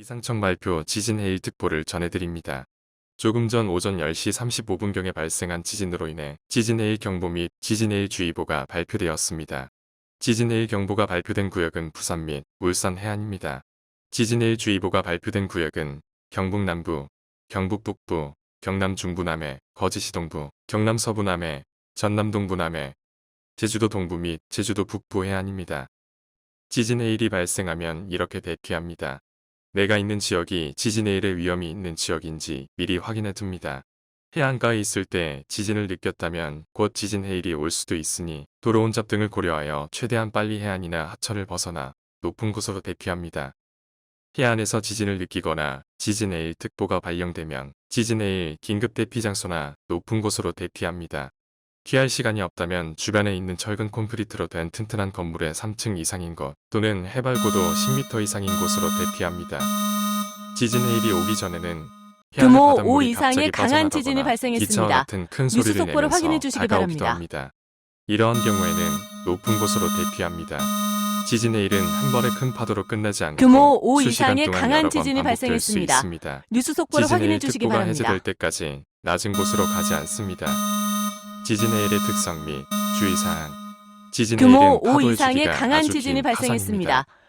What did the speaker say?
기상청 발표 지진 해일 특보를 전해드립니다. 조금 전 오전 10시 35분경에 발생한 지진으로 인해 지진 해일 경보 및 지진 해일 주의보가 발표되었습니다. 지진 해일 경보가 발표된 구역은 부산 및 울산 해안입니다. 지진 해일 주의보가 발표된 구역은 경북 남부, 경북 북부, 경남 중부 남해, 거제시 동부, 경남 서부 남해, 전남 동부 남해, 제주도 동부 및 제주도 북부 해안입니다. 지진 해일이 발생하면 이렇게 대피합니다. 내가 있는 지역이 지진 해일의 위험이 있는 지역인지 미리 확인해 둡니다. 해안가에 있을 때 지진을 느꼈다면 곧 지진 해일이 올 수도 있으니 도로 혼잡 등을 고려하여 최대한 빨리 해안이나 하천을 벗어나 높은 곳으로 대피합니다. 해안에서 지진을 느끼거나 지진 해일 특보가 발령되면 지진 해일 긴급 대피 장소나 높은 곳으로 대피합니다. 피할 시간이 없다면 주변에 있는 철근 콘크리트로 된 튼튼한 건물의 3층 이상인 곳 또는 해발 고도 10m 이상인 곳으로 대피합니다. 지진 해일이 오기 전에는 규모 바닷물이 5 이상의 강한 지진이 발생했습니다. 같은 큰 소리를 속보를 확인해 주시기 바랍니다. 합니다. 이러한 경우에는 높은 곳으로 대피합니다. 지진 해일은 한 번의 큰 파도로 끝나지 않고 규모 5 수시간 이상의 강한 지진이 발생했습니다. 뉴스 속보를 확인해 주시기 바랍니다. 해제될 때까지 낮은 곳으로 가지 않습니다. 지진 해일의 특성 및 주의사항 지진 규모 해일은 5 파도의 이상의 주기가 강한 아주 지진이 긴 발생했습니다. 파상입니다.